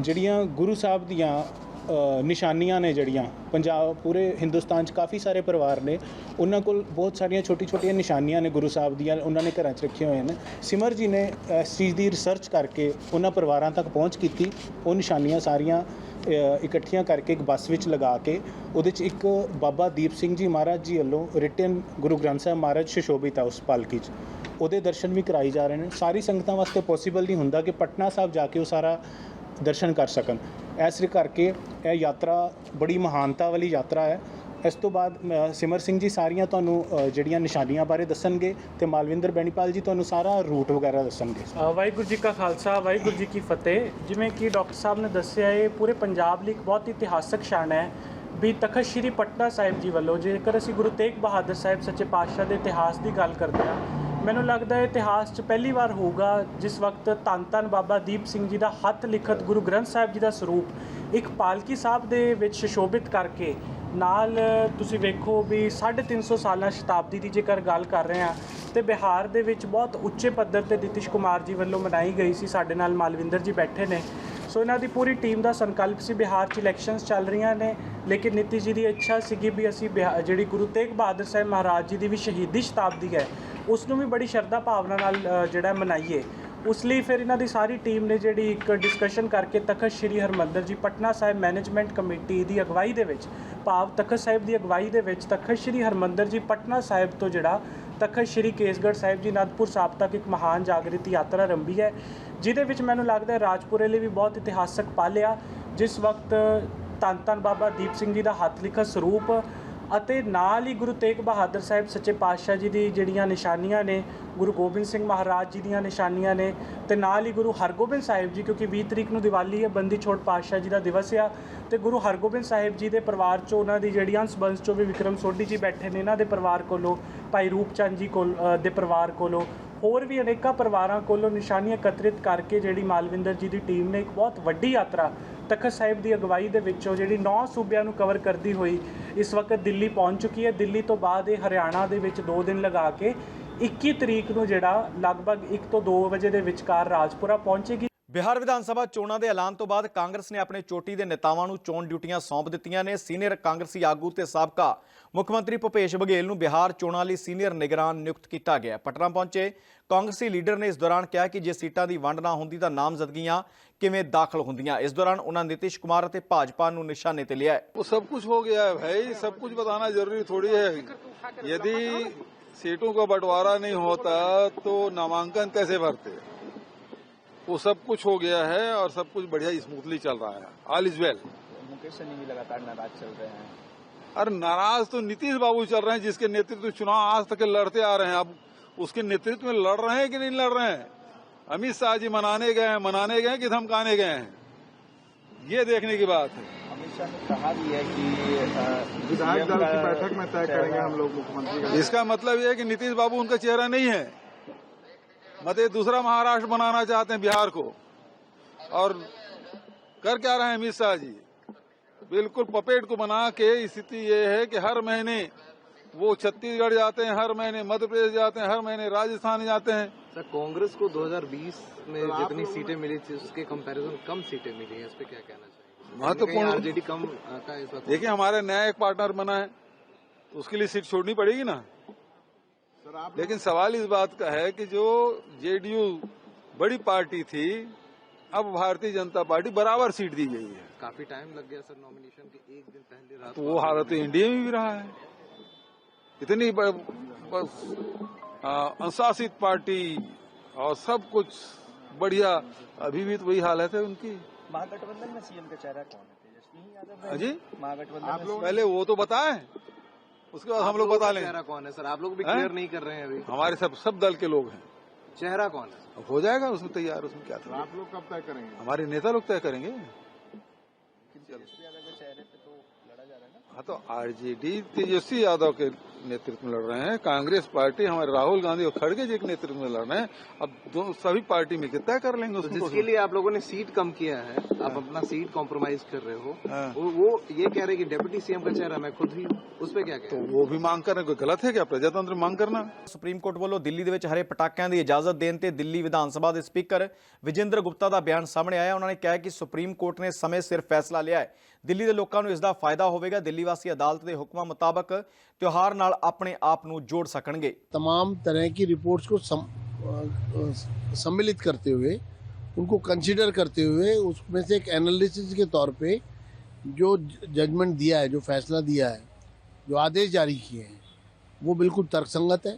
ਜਿਹੜੀਆਂ ਗੁਰੂ ਸਾਹਿਬ ਦੀਆਂ ਨਿਸ਼ਾਨੀਆਂ ਨੇ ਜਿਹੜੀਆਂ, ਪੰਜਾਬ ਪੂਰੇ ਹਿੰਦੁਸਤਾਨ 'ਚ ਕਾਫੀ ਸਾਰੇ ਪਰਿਵਾਰ ਨੇ, ਉਹਨਾਂ ਕੋਲ ਬਹੁਤ ਸਾਰੀਆਂ ਛੋਟੀ-ਛੋਟੀਆਂ ਨਿਸ਼ਾਨੀਆਂ ਨੇ ਗੁਰੂ ਸਾਹਿਬ ਦੀਆਂ, ਉਹਨਾਂ ਨੇ ਘਰਾਂ 'ਚ ਰੱਖੀਆਂ ਹੋਈਆਂ ਨੇ। ਸਿਮਰ ਜੀ ਨੇ ਇਸ ਚੀਜ਼ ਦੀ ਰਿਸਰਚ ਕਰਕੇ ਉਹਨਾਂ ਪਰਿਵਾਰਾਂ ਤੱਕ ਪਹੁੰਚ ਕੀਤੀ, ਉਹ ਨਿਸ਼ਾਨੀਆਂ ਸਾਰੀਆਂ ਇਕੱਠੀਆਂ ਕਰਕੇ ਇੱਕ ਬੱਸ ਵਿੱਚ ਲਗਾ ਕੇ, ਉਹਦੇ 'ਚ ਇੱਕ ਬਾਬਾ ਦੀਪ ਸਿੰਘ ਜੀ ਮਹਾਰਾਜ ਜੀ ਵੱਲੋਂ ਰਿਟਨ ਗੁਰੂ ਗ੍ਰੰਥ ਸਾਹਿਬ ਮਹਾਰਾਜ ਸ਼ਸ਼ੋਭਿਤ ਆ ਉਸ ਪਾਲਕੀ 'ਚ। ਉਹਦੇ ਦਰਸ਼ਨ ਵੀ ਕਰਾਈ ਜਾ ਰਹੇ ਨੇ। ਸਾਰੀ ਸੰਗਤਾਂ ਵਾਸਤੇ ਪੋਸੀਬਲ ਨਹੀਂ ਹੁੰਦਾ ਕਿ ਪਟਨਾ ਸਾਹਿਬ ਜਾ ਕੇ ਉਹ ਸਾਰਾ ਦਰਸ਼ਨ ਕਰ ਸਕਣ। ਇਸ ਕਰਕੇ ਇਹ ਯਾਤਰਾ ਬੜੀ ਮਹਾਨਤਾ ਵਾਲੀ ਯਾਤਰਾ ਹੈ। ਇਸ ਤੋਂ ਬਾਅਦ ਸਿਮਰ ਸਿੰਘ ਜੀ ਸਾਰੀਆਂ ਤੁਹਾਨੂੰ ਜਿਹੜੀਆਂ ਨਿਸ਼ਾਨੀਆਂ ਬਾਰੇ ਦੱਸਣਗੇ ਤੇ ਮਾਲਵਿੰਦਰ ਬੈਣੀਪਾਲ ਜੀ ਤੁਹਾਨੂੰ ਸਾਰਾ ਰੂਟ ਵਗੈਰਾ ਦੱਸਣਗੇ। ਵਾਹਿਗੁਰੂ ਜੀ ਕਾ ਖਾਲਸਾ, ਵਾਹਿਗੁਰੂ ਜੀ ਕੀ ਫਤਿਹ। ਜਿਵੇਂ ਕਿ ਡਾਕਟਰ ਸਾਹਿਬ ਨੇ ਦੱਸਿਆ, ਇਹ ਪੂਰੇ ਪੰਜਾਬ ਲਈ ਇੱਕ ਬਹੁਤ ਇਤਿਹਾਸਕ ਸ਼ਾਨ ਹੈ ਵੀ ਤਖਤ ਸ੍ਰੀ ਪਟਨਾ ਸਾਹਿਬ ਜੀ ਵੱਲੋਂ ਜੇਕਰ ਅਸੀਂ ਗੁਰੂ ਤੇਗ ਬਹਾਦਰ ਸਾਹਿਬ ਸੱਚੇ ਪਾਤਸ਼ਾਹ ਦੇ ਇਤਿਹਾਸ ਦੀ ਗੱਲ ਕਰਦੇ ਹਾਂ ਮੈਨੂੰ ਲੱਗਦਾ ਹੈ ਇਤਿਹਾਸ 'ਚ ਪਹਿਲੀ ਵਾਰ ਹੋਊਗਾ, ਜਿਸ ਵਕਤ ਧੰਨ ਧੰਨ ਬਾਬਾ ਦੀਪ ਸਿੰਘ ਜੀ ਦਾ ਹੱਥ ਲਿਖਤ ਗੁਰੂ ਗ੍ਰੰਥ ਸਾਹਿਬ ਜੀ ਦਾ ਸਰੂਪ ਇੱਕ ਪਾਲਕੀ ਸਾਹਿਬ ਦੇ ਵਿੱਚ ਸ਼ੋਭਿਤ ਕਰਕੇ ਨਾਲ ਤੁਸੀਂ ਵੇਖੋ ਵੀ 350 ਸਾਲਾਂ ਸ਼ਤਾਬਦੀ ਦੀ ਜੇਕਰ ਗੱਲ ਕਰ ਰਹੇ ਹਾਂ, ਤੇ ਬਿਹਾਰ ਦੇ ਵਿੱਚ ਬਹੁਤ ਉੱਚੇ ਪੱਧਰ ਤੇ ਨਿਤਿਸ਼ ਕੁਮਾਰ ਜੀ ਵੱਲੋਂ ਮਨਾਈ ਗਈ ਸੀ, ਸਾਡੇ ਨਾਲ ਮਾਲਵਿੰਦਰ ਜੀ ਬੈਠੇ ਨੇ। ਸੋ ਇਹਨਾਂ ਦੀ ਪੂਰੀ ਟੀਮ ਦਾ ਸੰਕਲਪ ਸੀ, ਬਿਹਾਰ 'ਚ ਇਲੈਕਸ਼ਨਸ ਚੱਲ ਰਹੀਆਂ ਨੇ, ਲੇਕਿਨ ਨਿਤਿਸ਼ ਜੀ ਦੀ ਇੱਛਾ ਸੀਗੀ ਵੀ ਅਸੀਂ ਬਿਹਾ- ਜਿਹੜੀ ਗੁਰੂ ਤੇਗ ਬਹਾਦਰ ਸਾਹਿਬ ਮਹਾਰਾਜ ਜੀ ਦੀ ਵੀ ਸ਼ਹੀਦੀ ਸ਼ਤਾਬਦੀ ਹੈ ਉਸ ਨੂੰ ਵੀ ਬੜੀ ਸ਼ਰਧਾ ਭਾਵਨਾ ਨਾਲ ਜਿਹੜਾ ਮਨਾਈਏ। ਉਸ ਲਈ ਫਿਰ ਇਹਨਾਂ ਦੀ ਸਾਰੀ ਟੀਮ ਨੇ ਜਿਹੜੀ ਇੱਕ ਡਿਸਕਸ਼ਨ ਕਰਕੇ ਤਖਤ ਸ੍ਰੀ ਹਰਮੰਦਰ ਜੀ ਪਟਨਾ ਸਾਹਿਬ ਮੈਨੇਜਮੈਂਟ ਕਮੇਟੀ ਦੀ ਅਗਵਾਈ ਦੇ ਵਿੱਚ, ਭਾਵ ਤਖਤ ਸਾਹਿਬ ਦੀ ਅਗਵਾਈ ਦੇ ਵਿੱਚ ਤਖਤ ਸ੍ਰੀ ਹਰਮੰਦਰ ਜੀ ਪਟਨਾ ਸਾਹਿਬ ਤੋਂ ਜਿਹੜਾ ਤਖਤ ਸ੍ਰੀ ਕੇਸਗੜ੍ਹ ਸਾਹਿਬ ਜੀ ਅਨੰਦਪੁਰ ਸਾਹਿਬ ਤੱਕ ਇੱਕ ਮਹਾਨ ਜਾਗਰਤੀ ਯਾਤਰਾ ਆਰੰਭੀ ਹੈ, ਜਿਹਦੇ ਵਿੱਚ ਮੈਨੂੰ ਲੱਗਦਾ ਰਾਜਪੁਰੇ ਲਈ ਵੀ ਬਹੁਤ ਇਤਿਹਾਸਕ ਪਲ ਆ। ਜਿਸ ਵਕਤ ਧੰਨ ਧੰਨ ਬਾਬਾ ਦੀਪ ਸਿੰਘ ਜੀ ਦਾ ਹੱਥ ਲਿਖਤ ਸਰੂਪ ਅਤੇ ਨਾਲ ਹੀ ਗੁਰੂ ਤੇਗ ਬਹਾਦਰ ਸਾਹਿਬ ਸੱਚੇ ਪਾਤਸ਼ਾਹ ਜੀ ਦੀ ਜਿਹੜੀਆਂ ਨਿਸ਼ਾਨੀਆਂ ਨੇ, ਗੁਰੂ ਗੋਬਿੰਦ ਸਿੰਘ ਮਹਾਰਾਜ ਜੀ ਦੀਆਂ ਨਿਸ਼ਾਨੀਆਂ ਨੇ ਤੇ ਨਾਲ ਹੀ ਗੁਰੂ ਹਰਗੋਬਿੰਦ ਸਾਹਿਬ ਜੀ, ਕਿਉਂਕਿ 20 ਤਰੀਕ ਨੂੰ ਦੀਵਾਲੀ ਹੈ, ਬੰਦੀ ਛੋੜ ਪਾਤਸ਼ਾਹ ਜੀ ਦਾ ਦਿਵਸ ਆ ਤੇ ਗੁਰੂ ਹਰਗੋਬਿੰਦ ਸਾਹਿਬ ਜੀ ਦੇ ਪਰਿਵਾਰ ਚੋਂ ਉਹਨਾਂ ਦੀ ਜਿਹੜੀਆਂ ਅੰਸ਼ ਚੋਂ ਵੀ ਵਿਕਰਮ ਸੋਢੀ ਜੀ ਬੈਠੇ ਨੇ ਇਹਨਾਂ ਦੇ ਪਰਿਵਾਰ ਕੋਲੋਂ, ਭਾਈ ਰੂਪਚੰਦ ਜੀ ਕੋਲ ਦੇ ਪਰਿਵਾਰ ਕੋਲੋਂ, ਹੋਰ ਵੀ ਅਨੇਕਾਂ ਪਰਿਵਾਰਾਂ ਕੋਲੋਂ ਨਿਸ਼ਾਨੀਆਂ ਇਕੱਤਰਿਤ ਕਰਕੇ ਜਿਹੜੀ ਮਾਲਵਿੰਦਰ ਜੀ ਦੀ ਟੀਮ ਨੇ ਇੱਕ ਬਹੁਤ ਵੱਡੀ ਯਾਤਰਾ ਤਖਤ ਸਾਹਿਬ ਦੀ ਅਗਵਾਈ ਦੇ ਵਿੱਚੋਂ ਜਿਹੜੀ 9 ਸੂਬਿਆਂ ਨੂੰ ਕਵਰ ਕਰਦੀ ਹੋਈ ਇਸ ਵਕਤ ਦਿੱਲੀ ਪਹੁੰਚ ਚੁੱਕੀ ਹੈ। ਦਿੱਲੀ ਤੋਂ ਬਾਅਦ ਇਹ ਹਰਿਆਣਾ ਦੇ ਵਿੱਚ 2 ਦਿਨ ਲਗਾ ਕੇ 21 ਤਰੀਕ ਨੂੰ ਜਿਹੜਾ ਲਗਭਗ 1 ਤੋਂ 2 ਵਜੇ ਦੇ ਵਿਚਕਾਰ ਰਾਜਪੁਰਾ ਪਹੁੰਚੇਗੀ। ਬਿਹਾਰ ਵਿਧਾਨ ਸਭਾ ਚੋਣਾਂ ਦੇ ਐਲਾਨ ਤੋਂ ਬਾਅਦ ਕਾਂਗਰਸ ਨੇ ਆਪਣੇ ਚੋਟੀ ਦੇ ਨੇਤਾਵਾਂ ਨੂੰ ਚੋਣ ਡਿਊਟੀਆਂ ਸੌਂਪ ਦਿੱਤੀਆਂ ਨੇ ਸੀਨੀਅਰ ਕਾਂਗਰਸੀ ਆਗੂ ਤੇ ਸਾਬਕਾ ਮੁੱਖ ਮੰਤਰੀ ਭੁਪੇਸ਼ ਬਘੇਲ ਨੂੰ ਬਿਹਾਰ ਚੋਣਾਂ ਲਈ ਸੀਨੀਅਰ ਨਿਗਰਾਨ ਨਿਯੁਕਤ ਕੀਤਾ ਗਿਆ ਪਟਨਾ ਪਹੁੰਚੇ ਕਾਂਗਰਸੀ ਲੀਡਰ ਨੇ ਇਸ ਦੌਰਾਨ ਕਿਹਾ ਕਿ ਜੇ ਸੀਟਾਂ ਦੀ ਵੰਡ ਨਾ ਹੁੰਦੀ ਤਾਂ ਨਾਮਜ਼ਦਗੀਆਂ ਕਿਵੇਂ ਦਾਖਲ ਹੁੰਦੀਆਂ ਇਸ ਦੌਰਾਨ ਉਹਨਾਂ ਨਿਤਿਸ਼ ਕੁਮਾਰ ਅਤੇ ਭਾਜਪਾ ਨੂੰ ਨਿਸ਼ਾਨੇ ਤੇ ਲਿਆ ਹੈ वो सब कुछ हो गया है भाई सब कुछ बताना जरूरी थोड़ी है यदि सीटों का बंटवारा नहीं होता तो नामांकन कैसे भरते वो सब कुछ हो गया है और सब कुछ बढ़िया स्मूथली चल रहा है। All is well Mukesh Sahani भी लगातार नाराज़ चल रहे हैं। अरे नाराज़ तो नीतीश बाबू चल रहे हैं जिसके नेतृत्व चुनाव आज तक लड़ते आ रहे हैं। अब उसके नेतृत्व में लड़ रहे हैं कि नहीं लड़ रहे हैं? अमित शाह जी मनाने गए हैं मनाने गए हैं कि धमकाने गए हैं? ये देखने की बात है। अमित शाह ने कहा भी है कि विधायक दल की बैठक में तय करेंगे हम लोग मुख्यमंत्री इसका मतलब ये है कि नीतीश बाबू उनका चेहरा नहीं है। मत ये दूसरा महाराष्ट्र बनाना चाहते हैं बिहार को। और कर क्या रहे हैं अमित शाह जी? बिल्कुल पपेट को बना के स्थिति ये है कि हर महीने वो छत्तीसगढ़ जाते हैं हर महीने मध्य प्रदेश जाते हैं हर महीने राजस्थान जाते हैं। सर कांग्रेस को 2020 में जितनी सीटें मिली थी उसके कंपैरिजन कम सीटें मिली है इस पर क्या कहना चाहिए महत्वपूर्ण- आरजेडी कम देखिए हमारे नया एक पार्टनर बना है तो उसके लिए सीट छोड़नी पड़ेगी ना? लेकिन सवाल इस बात का है कि जो जेडीयू बड़ी पार्टी थी अब भारतीय जनता पार्टी बराबर सीट दी गई है। काफ़ी टाइम लग गया सर नॉमिनेशन के एक दिन पहले रात तो वो हालत तो इंडिया में भी रहा है। इतनी अनुशासित पार्टी और सब कुछ बढ़िया अभी भी तो वही हालत है उनकी। महागठबंधन में सीएम का चेहरा कौन है? तेजस्वी यादव हाँ? जी। महागठबंधन पहले वो तो बताएँ। उसके बाद हम लोग बता लेंगे। चेहरा कौन है सर? आप लोग भी क्लियर नहीं कर रहे हैं अभी। हमारे सब सब दल के लोग हैं। चेहरा कौन है? अब हो जाएगा उसमें तैयार उसमें क्या था आप लोग कब तय करेंगे? हमारे नेता लोग तय करेंगे तेजस्वी यादव के चेहरे पे तो लड़ा जा रहा है ना हाँ तो आरजेडी तेजस्वी यादव के नेतृत्व में लड़ रहे हैं कांग्रेस पार्टी हमारे राहुल गांधी और खड़गे जी के नेतृत्व में लड़ रहे हैं अब दोनों सभी पार्टी मिलकर तय कर लेंगे तो उसमें जिसके लिए आप लोगों ने सीट कम किया है आप अपना सीट कॉम्प्रोमाइज कर रहे हो हाँ। वो, वो ये कह रहे हैं कि डेप्यूटी सीएम का चेहरा मैं खुद ही हूँ उस पर क्या तो कहें वो भी मांग करना कोई गलत है क्या प्रजातंत्र मांग करना ਸੁਪਰੀਮ ਕੋਰਟ ਵੱਲੋਂ ਦਿੱਲੀ ਦੇ ਵਿੱਚ ਹਰੇ ਪਟਾਕਿਆਂ ਦੀ ਇਜਾਜ਼ਤ ਦੇਣ ਤੇ ਦਿੱਲੀ ਵਿਧਾਨ ਸਭਾ ਦੇ ਸਪੀਕਰ ਵਿਜੇਂਦਰ ਗੁਪਤਾ ਦਾ ਬਿਆਨ ਸਾਹਮਣੇ ਆਇਆ ਉਹਨਾਂ ਨੇ ਕਿਹਾ ਕਿ ਸੁਪਰੀਮ ਕੋਰਟ ਨੇ ਸਮੇਂ ਸਿਰ ਫੈਸਲਾ ਲਿਆ ਹੈ ਦਿੱਲੀ ਦੇ ਲੋਕਾਂ ਨੂੰ ਇਸ ਦਾ ਫਾਇਦਾ ਹੋਵੇਗਾ ਦਿੱਲੀ ਵਾਸੀ ਅਦਾਲਤ ਦੇ ਹੁਕਮਾਂ ਮੁਤਾਬਕ ਤਿਉਹਾਰ ਨਾਲ ਆਪਣੇ ਆਪ ਨੂੰ ਜੋੜ ਸਕਣਗੇ तमाम तरह की रिपोर्ट्स को सम, अ, अ, सम्मिलित करते हुए उनको कंसिडर करते हुए उसमें से एक एनालिसिस के तौर पे जो जजमेंट दिया है जो फैसला दिया है जो आदेश जारी किए हैं वो बिल्कुल तर्कसंगत है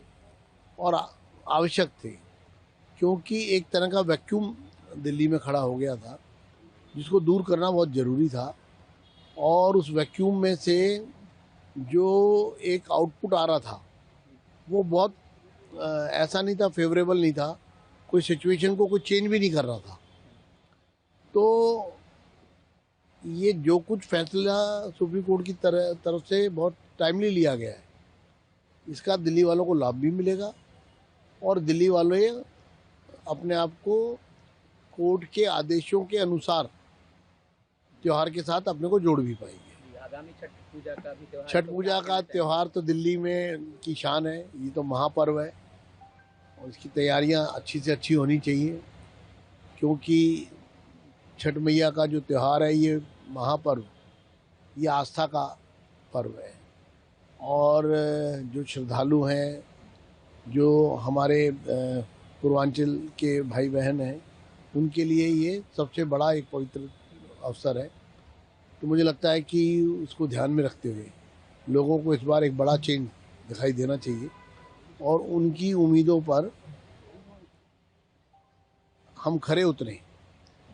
और आ- आवश्यक थे क्योंकि एक तरह का वैक्यूम दिल्ली में खड़ा हो गया था जिसको दूर करना बहुत ज़रूरी था और उस वैक्यूम में से जो एक आउटपुट आ रहा था, वो बहुत ऐसा नहीं था फेवरेबल नहीं था। कोई सिचुएशन को कोई चेंज भी नहीं कर रहा था। तो ये जो कुछ फैसला सुप्रीम कोर्ट की तरह, तरफ़ से बहुत टाइमली लिया गया है। इसका दिल्ली वालों को लाभ भी मिलेगा और दिल्ली वाले अपने आप को कोर्ट के आदेशों के अनुसार त्योहार के साथ अपने को जोड़ भी पाएँगे। आगामी छठ पूजा का भी त्योहार छठ पूजा का त्योहार तो दिल्ली में की शान है ये तो महापर्व है। और इसकी तैयारियाँ अच्छी से अच्छी होनी चाहिए क्योंकि छठ मैया का जो त्यौहार है ये महापर्व ये आस्था का पर्व है। और जो श्रद्धालु हैं जो हमारे पूर्वांचल के भाई बहन हैं उनके लिए ये सबसे बड़ा एक पवित्र अवसर है तो मुझे लगता है कि उसको ध्यान में रखते हुए लोगों को इस बार एक बड़ा चेंज दिखाई देना चाहिए और उनकी उम्मीदों पर हम खरे उतरें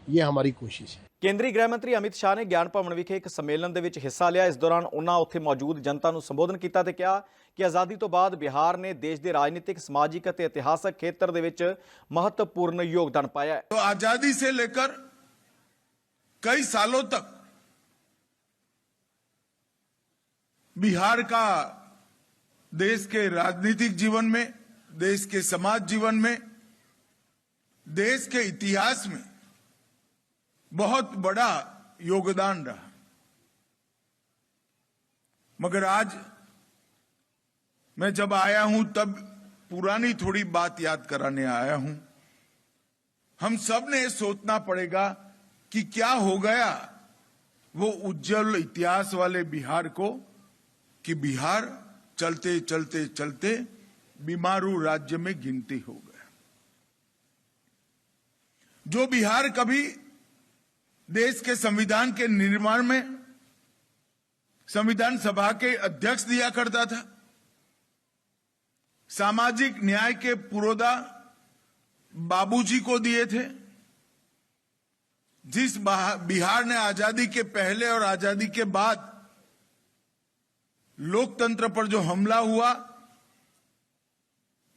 ये हमारी कोशिश है ਕੇਂਦਰੀ ਗ੍ਰਹਿ ਮੰਤਰੀ ਅਮਿਤ ਸ਼ਾਹ ਨੇ ਗਿਆਨ ਭਵਨ ਵਿਖੇ ਇੱਕ ਸੰਮੇਲਨ ਦੇ ਵਿੱਚ ਹਿੱਸਾ ਲਿਆ ਇਸ ਦੌਰਾਨ ਉਹਨਾਂ ਉੱਥੇ ਮੌਜੂਦ ਜਨਤਾ ਨੂੰ ਸੰਬੋਧਨ ਕੀਤਾ ਤੇ ਕਿਹਾ ਕਿ ਆਜ਼ਾਦੀ ਤੋਂ ਬਾਅਦ ਬਿਹਾਰ ਨੇ ਦੇਸ਼ ਦੇ ਰਾਜਨੀਤਿਕ ਸਮਾਜਿਕ ਅਤੇ ਇਤਿਹਾਸਕ ਖੇਤਰ ਦੇ ਵਿੱਚ ਮਹੱਤਵਪੂਰਨ ਯੋਗਦਾਨ ਪਾਇਆ ਹੈ तो आजादी से लेकर कई सालों तक बिहार का देश के राजनीतिक जीवन में, देश के समाज जीवन में, देश के इतिहास में बहुत बड़ा योगदान रहा। मगर आज मैं जब आया हूँ, तब पुरानी थोड़ी बात याद कराने आया हूँ। हम सबने सोचना पड़ेगा कि क्या हो गया? वो उज्जवल इतिहास वाले बिहार को कि बिहार चलते चलते चलते बीमारू राज्य में गिनती हो गया। जो बिहार कभी देश के संविधान के निर्माण में संविधान सभा के अध्यक्ष दिया करता था, सामाजिक न्याय के पुरोधा बाबूजी को दिए थे जिस बिहार ने आज़ादी के पहले और आज़ादी के बाद लोकतंत्र पर जो हमला हुआ,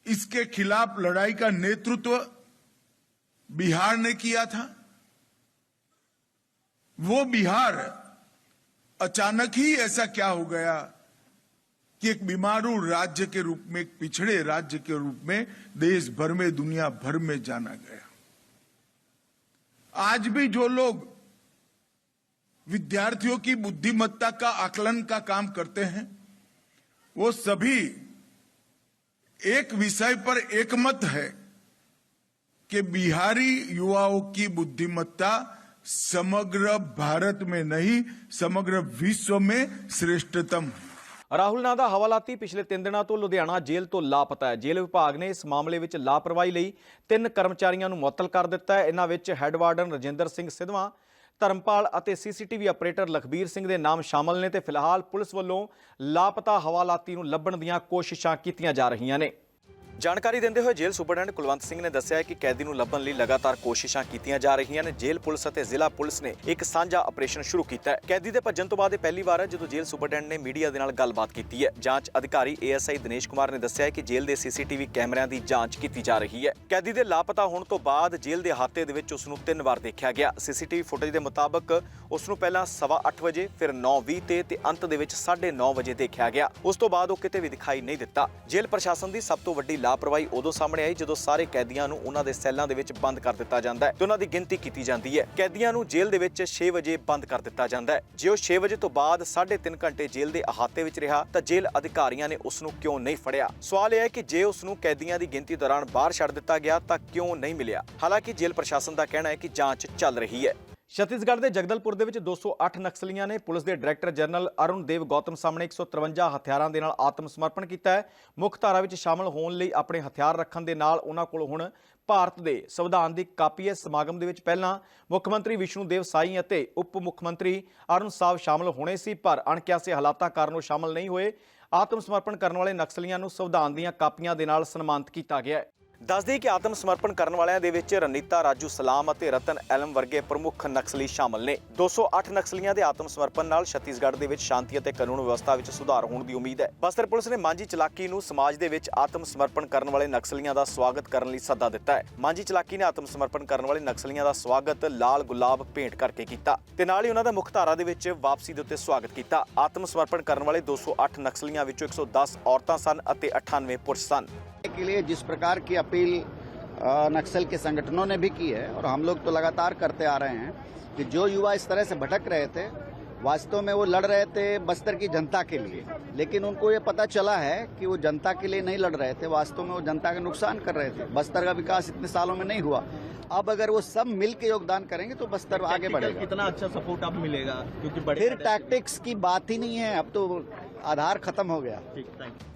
इसके खिलाफ लड़ाई का नेतृत्व बिहार ने किया था। वो बिहार अचानक ही ऐसा क्या हो गया कि एक बीमारू राज्य के रूप में, एक पिछड़े राज्य के रूप में देश भर में, दुनिया भर में जाना गया। आज भी जो लोग विद्यार्थियों की बुद्धिमत्ता का आकलन का काम करते हैं, वो सभी एक विषय पर एकमत है कि बिहारी युवाओं की बुद्धिमत्ता समग्र भारत में नहीं, समग्र विश्व में श्रेष्ठतम है। ਰਾਹੁਲ ਨਾਂ ਦਾ ਹਵਾਲਾਤੀ ਪਿਛਲੇ 3 ਦਿਨਾਂ ਤੋਂ ਲੁਧਿਆਣਾ ਜੇਲ੍ਹ ਤੋਂ ਲਾਪਤਾ ਹੈ। ਜੇਲ੍ਹ ਵਿਭਾਗ ਨੇ ਇਸ ਮਾਮਲੇ ਵਿੱਚ ਲਾਪਰਵਾਹੀ ਲਈ ਤਿੰਨ ਕਰਮਚਾਰੀਆਂ ਨੂੰ ਮੁਅੱਤਲ ਕਰ ਦਿੱਤਾ ਹੈ। ਇਹਨਾਂ ਵਿੱਚ ਹੈੱਡ ਵਾਰਡਨ ਰਜਿੰਦਰ ਸਿੰਘ ਸਿਧਵਾਂ, ਧਰਮਪਾਲ ਅਤੇ ਸੀਸੀਟੀਵੀ ਆਪਰੇਟਰ ਲਖਬੀਰ ਸਿੰਘ ਦੇ ਨਾਮ ਸ਼ਾਮਲ ਨੇ ਤੇ ਫਿਲਹਾਲ ਪੁਲਿਸ ਵੱਲੋਂ ਲਾਪਤਾ ਹਵਾਲਾਤੀ ਨੂੰ ਲੱਭਣ ਦੀਆਂ ਕੋਸ਼ਿਸ਼ਾਂ ਕੀਤੀਆਂ ਜਾ ਰਹੀਆਂ ਨੇ। ਜਾਣਕਾਰੀ ਦਿੰਦੇ ਹੋਏ ਜੇਲ੍ਹ ਸੁਪਰਡੈਂਟ ਕੁਲਵੰਤ ਸਿੰਘ ਨੇ ਦੱਸਿਆ ਕਿ ਕੈਦੀ ਨੂੰ ਲੱਭਣ ਲਈ ਲਗਾਤਾਰ ਕੋਸ਼ਿਸ਼ਾਂ ਕੀਤੀਆਂ ਜਾ ਰਹੀਆਂ ਨੇ। ਜੇਲ੍ਹ ਪੁਲਿਸ ਅਤੇ ਜ਼ਿਲ੍ਹਾ ਪੁਲਿਸ ਨੇ ਇੱਕ ਸਾਂਝਾ ਆਪਰੇਸ਼ਨ ਸ਼ੁਰੂ ਕੀਤਾ ਹੈ। ਕੈਦੀ ਦੇ ਭੱਜਣ ਤੋਂ ਬਾਅਦ ਇਹ ਪਹਿਲੀ ਵਾਰ ਹੈ ਜਦੋਂ ਜੇਲ੍ਹ ਸੁਪਰਡੈਂਟ ਨੇ ਮੀਡੀਆ ਦੇ ਨਾਲ ਗੱਲਬਾਤ ਕੀਤੀ ਹੈ। ਜਾਂਚ ਅਧਿਕਾਰੀ ਏਐਸਆਈ ਦਿਨੇਸ਼ ਕੁਮਾਰ ਨੇ ਦੱਸਿਆ ਕਿ ਜੇਲ੍ਹ ਦੇ ਸੀਸੀਟੀਵੀ ਕੈਮਰਿਆਂ ਦੀ ਜਾਂਚ ਕੀਤੀ ਜਾ ਰਹੀ ਹੈ। ਕੈਦੀ ਦੇ ਲਾਪਤਾ ਹੋਣ ਤੋਂ ਬਾਅਦ ਜੇਲ੍ਹ ਦੇ ਹਾਤੇ ਦੇ ਵਿੱਚ ਉਸ ਨੂੰ ਤਿੰਨ ਵਾਰ ਦੇਖਿਆ ਗਿਆ। ਸੀਸੀਟੀਵੀ ਫੁਟੇਜ ਦੇ ਮੁਤਾਬਕ ਉਸ ਨੂੰ ਪਹਿਲਾਂ ਸਵਾ ਅੱਠ ਵਜੇ, ਫਿਰ 9:20 ਤੇ ਤੇ ਅੰਤ ਦੇ ਵਿੱਚ 9:30 ਵਜੇ ਦੇਖਿਆ ਗਿਆ। ਉਸ ਤੋਂ ਬਾਅਦ ਉਹ ਕਿਤੇ ਵੀ ਦਿਖਾਈ ਨਹੀਂ ਦਿੱਤਾ। ਜੇਲ੍ਹ ਪ੍ਰਸ਼ਾਸਨ ਦੀ ਸਭ ਤੋਂ ਵੱਡੀ ਲਾਪਰਵਾਹੀ ਉਦੋਂ ਸਾਹਮਣੇ ਆਈ ਜਦੋਂ ਸਾਰੇ ਕੈਦੀਆਂ ਨੂੰ ਉਹਨਾਂ ਦੇ ਸੈੱਲਾਂ ਦੇ ਵਿੱਚ ਬੰਦ ਕਰ ਦਿੱਤਾ ਜਾਂਦਾ ਹੈ ਤੇ ਉਹਨਾਂ ਦੀ ਗਿਣਤੀ ਕੀਤੀ ਜਾਂਦੀ ਹੈ। ਕੈਦੀਆਂ ਨੂੰ ਜੇਲ੍ਹ ਦੇ ਵਿੱਚ 6 ਵਜੇ ਬੰਦ ਕਰ ਦਿੱਤਾ ਜਾਂਦਾ ਹੈ। ਜੇ ਉਹ 6 ਵਜੇ ਤੋਂ ਬਾਅਦ 3.5 ਘੰਟੇ ਜੇਲ੍ਹ ਦੇ ਅਹਾਤੇ ਵਿੱਚ ਰਿਹਾ ਤਾਂ ਜੇਲ੍ਹ ਅਧਿਕਾਰੀਆਂ ਨੇ ਉਸ ਨੂੰ ਕਿਉਂ ਨਹੀਂ ਫੜਿਆ? ਸਵਾਲ ਇਹ ਹੈ ਕਿ ਜੇ ਉਸ ਨੂੰ ਕੈਦੀਆਂ ਦੀ ਗਿਣਤੀ ਦੌਰਾਨ ਬਾਹਰ ਛੱਡ ਦਿੱਤਾ ਗਿਆ ਤਾਂ ਕਿਉਂ ਨਹੀਂ ਮਿਲਿਆ? ਹਾਲਾਂਕਿ ਜੇਲ੍ਹ ਪ੍ਰਸ਼ਾਸਨ ਦਾ ਕਹਿਣਾ ਹੈ ਕਿ ਜਾਂਚ ਚੱਲ ਰਹੀ ਹੈ। ਛੱਤੀਸਗੜ੍ਹ ਦੇ ਜਗਦਲਪੁਰ ਦੇ ਵਿੱਚ 208 ਨਕਸਲੀਆਂ ਨੇ ਪੁਲਿਸ ਦੇ ਡਾਇਰੈਕਟਰ ਜਨਰਲ ਅਰੁਣ ਦੇਵ ਗੌਤਮ ਸਾਹਮਣੇ 153 ਹਥਿਆਰਾਂ ਦੇ ਨਾਲ ਆਤਮ ਸਮਰਪਣ ਕੀਤਾ ਹੈ। ਮੁੱਖ ਧਾਰਾ ਵਿੱਚ ਸ਼ਾਮਲ ਹੋਣ ਲਈ ਆਪਣੇ ਹਥਿਆਰ ਰੱਖਣ ਦੇ ਨਾਲ ਉਹਨਾਂ ਕੋਲ ਹੁਣ ਭਾਰਤ ਦੇ ਸੰਵਿਧਾਨ ਦੀ ਕਾਪੀ ਹੈ। ਸਮਾਗਮ ਦੇ ਵਿੱਚ ਪਹਿਲਾਂ ਮੁੱਖ ਮੰਤਰੀ ਵਿਸ਼ਨੂੰ ਦੇਵ ਸਾਈ ਅਤੇ ਉਪ ਮੁੱਖ ਮੰਤਰੀ ਅਰੁਣ ਸਾਹਿਬ ਸ਼ਾਮਲ ਹੋਣੇ ਸੀ, ਪਰ ਅਣਕਿਆਸੇ ਹਾਲਾਤਾਂ ਕਾਰਨ ਉਹ ਸ਼ਾਮਲ ਨਹੀਂ ਹੋਏ। ਆਤਮ ਸਮਰਪਣ ਕਰਨ ਵਾਲੇ ਨਕਸਲੀਆਂ ਨੂੰ ਸੰਵਿਧਾਨ ਦੀਆਂ ਕਾਪੀਆਂ ਦੇ ਨਾਲ ਸਨਮਾਨਿਤ ਕੀਤਾ ਗਿਆ ਹੈ। ਦੱਸਦੇ ਕਿ ਆਤਮ ਸਮਰਪਣ ਕਰਨ ਵਾਲਿਆਂ ਦੇ ਵਿੱਚ ਰਨੀਤਾ ਰਾਜੂ ਸਲਾਮ ਅਤੇ ਰਤਨ ਐਲਮ ਵਰਗੇ ਪ੍ਰਮੁੱਖ ਨਕਸਲੀ ਸ਼ਾਮਲ ਨੇ। 208 ਨਕਸਲੀਆਂ ਦੇ ਆਤਮ ਸਮਰਪਣ ਨਾਲ ਛੱਤੀਸਗੜ੍ਹ ਦੇ ਵਿੱਚ ਸ਼ਾਂਤੀ ਅਤੇ ਕਾਨੂੰਨ ਵਿਵਸਥਾ ਵਿੱਚ ਸੁਧਾਰ ਹੋਣ ਦੀ ਉਮੀਦ ਹੈ। ਬਸਤਰ ਪੁਲਿਸ ਨੇ ਮਾਂਜੀ ਚਲਾਕੀ ਨੂੰ ਸਮਾਜ ਦੇ ਵਿੱਚ ਆਤਮ ਸਮਰਪਣ ਕਰਨ ਵਾਲੇ ਨਕਸਲੀਆਂ ਦਾ ਸਵਾਗਤ ਕਰਨ ਲਈ ਸੱਦਾ ਦਿੱਤਾ ਹੈ। ਮਾਂਜੀ ਚਲਾਕੀ ਨੇ ਆਤਮ ਸਮਰਪਣ ਕਰਨ ਵਾਲੇ ਨਕਸਲੀਆਂ ਦਾ ਸਵਾਗਤ ਲਾਲ ਗੁਲਾਬ ਭੇਂਟ ਕਰਕੇ ਕੀਤਾ ਤੇ ਨਾਲ ਹੀ ਉਹਨਾਂ ਦਾ ਮੁੱਖ ਧਾਰਾ ਦੇ ਵਿੱਚ ਵਾਪਸੀ ਦੇ ਉੱਤੇ ਸਵਾਗਤ ਕੀਤਾ। ਆਤਮ ਸਮਰਪਣ ਕਰਨ ਵਾਲੇ 208 ਨਕਸਲੀਆਂ ਵਿੱਚੋਂ 110 ਔਰਤਾਂ ਸਨ ਅਤੇ 98 ਪੁਰਸ਼ ਸਨ। के लिए जिस प्रकार की अपील नक्सल के संगठनों ने भी की है और हम लोग तो लगातार करते आ रहे हैं कि जो युवा इस तरह से भटक रहे थे वास्तव में वो लड़ रहे थे बस्तर की जनता के लिए। लेकिन उनको ये पता चला है कि वो जनता के लिए नहीं लड़ रहे थे वास्तव में वो जनता का नुकसान कर रहे थे। बस्तर का विकास इतने सालों में नहीं हुआ। अब अगर वो सब मिल के योगदान करेंगे तो बस्तर आगे बढ़ेगा। कितना अच्छा सपोर्ट अब मिलेगा? क्योंकि फिर टैक्टिक्स की बात ही नहीं है। अब तो ਆਧਾਰ ਖਤਮ ਹੋ ਗਿਆ। ਠੀਕ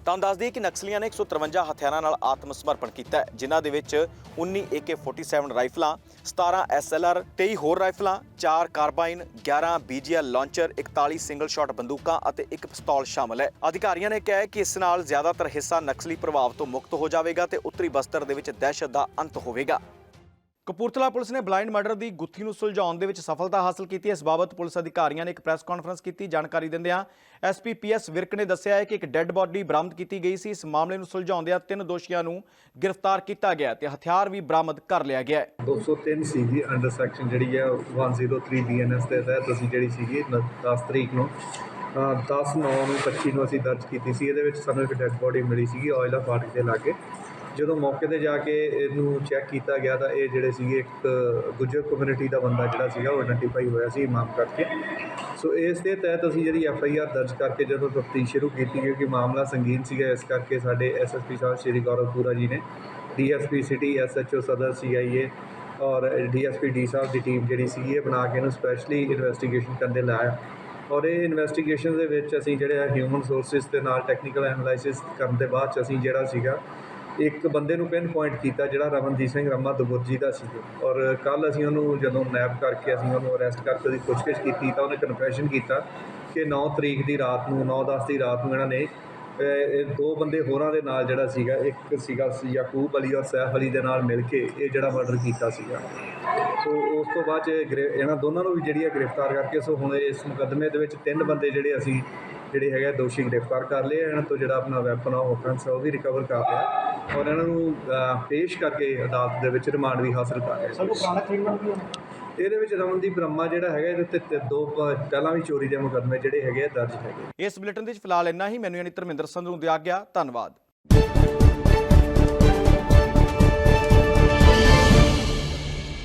ਤਾਂ ਦੱਸ ਦਈਏ ਕਿ ਨਕਸਲੀਆਂ ਨੇ 153 ਹਥਿਆਰਾਂ ਨਾਲ ਆਤਮ ਸਮਰਪਣ ਕੀਤਾ ਜਿਨ੍ਹਾਂ ਦੇ ਵਿੱਚ 19 AK47 ਰਾਈਫਲਾਂ 17 SLR 23 ਹੋਰ ਰਾਈਫਲਾਂ 4 carbine 11 BGL launcher 41 single shot ਬੰਦੂਕਾਂ ਅਤੇ ਇੱਕ ਪਿਸਤੌਲ ਸ਼ਾਮਲ ਹੈ। ਅਧਿਕਾਰੀਆਂ ਨੇ ਕਿਹਾ ਕਿ ਇਸ ਨਾਲ ਜ਼ਿਆਦਾਤਰ ਹਿੱਸਾ ਨਕਸਲੀ ਪ੍ਰਭਾਵ ਤੋਂ ਮੁਕਤ ਹੋ ਜਾਵੇਗਾ ਤੇ ਉੱਤਰੀ ਬਸਤਰ ਦੇ ਵਿੱਚ ਦਹਿਸ਼ਤ ਦਾ ਅੰਤ ਹੋਵੇਗਾ। ਕਪੂਰਥਲਾ ਪੁਲਿਸ ਨੇ ਬਲਾਈਂਡ ਮਰਡਰ ਦੀ ਗੁੱਥੀ ਨੂੰ ਸੁਲਝਾਉਣ ਦੇ ਵਿੱਚ ਸਫਲਤਾ ਹਾਸਲ ਕੀਤੀ। ਹੈ ਇਸ ਬਾਬਤ ਪੁਲਿਸ ਅਧਿਕਾਰੀਆਂ ਨੇ ਇੱਕ ਪ੍ਰੈਸ ਕਾਨਫਰੰਸ ਕੀਤੀ। ਜਾਣਕਾਰੀ ਦਿੰਦਿਆਂ ਐਸਪੀਪੀਐਸ ਵਿਰਕ ਨੇ ਦੱਸਿਆ ਹੈ ਕਿ ਇੱਕ ਡੈੱਡ ਬਾਡੀ ਬਰਾਮਦ ਕੀਤੀ ਗਈ ਸੀ। ਇਸ ਮਾਮਲੇ ਨੂੰ ਸੁਲਝਾਉਂਦਿਆਂ ਤਿੰਨ ਦੋਸ਼ੀਆਂ ਨੂੰ ਗ੍ਰਿਫਤਾਰ ਕੀਤਾ ਗਿਆ ਤੇ ਹਥਿਆਰ ਵੀ ਬਰਾਮਦ ਕਰ ਲਿਆ ਗਿਆ ਹੈ। 203 ਸੀਗੀ ਅੰਡਰ ਸੈਕਸ਼ਨ ਜਿਹੜੀ ਹੈ 103 ਬੀਐਨਐਸ ਦੇ ਤਹਿਤ ਅਸੀਂ ਜਿਹੜੀ ਸੀਗੀ 10 ਤਰੀਕ ਨੂੰ 10 9 ਨੂੰ 25 ਨੂੰ ਅਸੀਂ ਦਰਜ ਕੀਤੀ ਸੀ। ਇਹਦੇ ਵਿੱਚ ਸਾਨੂੰ ਇੱਕ ਡੈੱਡ ਬੋਡੀ ਮਿਲੀ ਸੀਗੀ ਆਇਲ ਆਫ ਫਾਟਕ ਦੇ ਲਾਗੇ। ਜਦੋਂ ਮੌਕੇ ਤੇ ਜਾ ਕੇ ਇਹਨੂੰ ਚੈੱਕ ਕੀਤਾ ਗਿਆ ਤਾਂ ਇਹ ਜਿਹੜੇ ਸੀਗੇ ਇੱਕ ਗੁੱਜਰ ਕਮਿਊਨਿਟੀ ਦਾ ਬੰਦਾ ਜਿਹੜਾ ਸੀਗਾ ਉਹ ਆਇਡੈਂਟੀਫਾਈ ਹੋਇਆ ਸੀ ਇਮਾਮ ਕਰਕੇ। ਸੋ ਇਸ ਦੇ ਤਹਿਤ ਅਸੀਂ ਜਿਹੜੀ ਐਫ ਆਈ ਆਰ ਦਰਜ ਕਰਕੇ ਜਦੋਂ ਤਫਤੀਸ਼ ਸ਼ੁਰੂ ਕੀਤੀ ਕਿਉਂਕਿ ਮਾਮਲਾ ਸੰਗੀਨ ਸੀਗਾ, ਇਸ ਕਰਕੇ ਸਾਡੇ ਐਸਐਸਪੀ ਸਾਹਿਬ ਸ਼੍ਰੀ ਗੌਰਵਪੁਰਾ ਜੀ ਨੇ D S P city SHO ਸਦਰ ਸੀ ਆਈ ਏ ਔਰ ਡੀ ਐੱਸ ਪੀ ਡੀ ਸਾਹਿਬ ਦੀ ਟੀਮ ਜਿਹੜੀ ਸੀਗੀ ਇਹ ਬਣਾ ਕੇ ਇਹਨੂੰ ਸਪੈਸ਼ਲੀ ਇਨਵੈਸਟੀਗੇਸ਼ਨ ਕਰਨ ਦੇ ਲਾਇਆ ਔਰ ਇਹ ਇਨਵੈਸਟੀਗੇਸ਼ਨ ਦੇ ਵਿੱਚ ਅਸੀਂ ਜਿਹੜੇ ਹਿਊਮਨ ਸੋਰਸਿਸ ਦੇ ਨਾਲ ਟੈਕਨੀਕਲ ਐਨਾਲਾਈਸਿਸ ਕਰਨ ਦੇ ਬਾਅਦ ਚ ਅਸੀਂ ਜਿਹੜਾ ਸੀਗਾ ਇੱਕ ਬੰਦੇ ਨੂੰ ਪਿੰਨ ਪੁਆਇੰਟ ਕੀਤਾ ਜਿਹੜਾ ਰਮਨਜੀਤ ਸਿੰਘ ਰਮਾ ਦਬੁਰਜੀ ਦਾ ਸੀ ਔਰ ਕੱਲ ਅਸੀਂ ਉਹਨੂੰ ਜਦੋਂ ਨੈਪ ਕਰਕੇ ਅਸੀਂ ਉਹਨੂੰ ਅਰੈਸਟ ਕਰਕੇ ਉਹਦੀ ਪੁੱਛਗਿੱਛ ਕੀਤੀ ਤਾਂ ਉਹਨੇ ਕਨਫੈਸ਼ਨ ਕੀਤਾ ਕਿ 9 ਤਰੀਕ ਦੀ ਰਾਤ ਨੂੰ 9-10 ਦੀ ਰਾਤ ਨੂੰ ਇਹਨਾਂ ਨੇ ਇਹ ਦੋ ਬੰਦੇ ਹੋਰਾਂ ਦੇ ਨਾਲ ਜਿਹੜਾ ਸੀਗਾ, ਇੱਕ ਸੀਗਾ ਸੀ ਯਾਕੂਬ ਅਲੀ ਔਰ ਸੈਫ ਅਲੀ ਦੇ ਨਾਲ ਮਿਲ ਕੇ ਇਹ ਜਿਹੜਾ ਮਰਡਰ ਕੀਤਾ ਸੀਗਾ। ਸੋ ਉਸ ਤੋਂ ਬਾਅਦ 'ਚ ਇਹ ਇਹਨਾਂ ਦੋਨਾਂ ਨੂੰ ਵੀ ਜਿਹੜੀ ਹੈ ਗ੍ਰਿਫਤਾਰ ਕਰਕੇ, ਸੋ ਹੁਣ ਇਸ ਮੁਕੱਦਮੇ ਦੇ ਵਿੱਚ ਤਿੰਨ ਬੰਦੇ ਜਿਹੜੇ ਅਸੀਂ, ਜਿਹੜੇ ਹੈਗੇ ਆ, ਦੋਸ਼ੀ ਗ੍ਰਿਫਤਾਰ ਕਰ ਲਏ ਇਹਨਾਂ ਤੋਂ ਜਿਹੜਾ ਆਪਣਾ ਵੈਪਨ ਆਫ ਆਫੈਂਸ ਉਹ ਵੀ ਰਿਕਵਰ ਕਰ ਲਿਆ। ਔਰ ਇਹਨਾਂ ਨੂੰ ਪੇਸ਼ ਕਰਕੇ ਅਦਾਲਤ ਦੇ ਵਿੱਚ ਰਿਮਾਂਡ ਵੀ ਹਾਸਲ ਕਰ ਪੁਰਾਣਾ ਕ੍ਰਿਮੀਨਲ ਵੀ ਇਹਦੇ ਵਿੱਚ ਰਮਨਦੀਪ ਬ੍ਰਹਮਾ ਜਿਹੜਾ ਹੈਗਾ ਇਹਦੇ ਉੱਤੇ ਤੇ ਦੋ ਪਹਿਲਾਂ ਵੀ ਚੋਰੀ ਦੇ ਮੁਕੱਦਮੇ ਜਿਹੜੇ ਹੈਗੇ ਆ ਦਰਜ ਹੈਗੇ ਇਸ ਬੁਲੇਟਿਨ ਦੇ ਵਿੱਚ ਫਿਲਹਾਲ ਇੰਨਾ ਹੀ। ਮੈਨੂੰ ਯਾਨੀ ਧਰਮਿੰਦਰ ਸੰਧੂ ਨੂੰ ਦਿਆ ਗਿਆ। ਧੰਨਵਾਦ।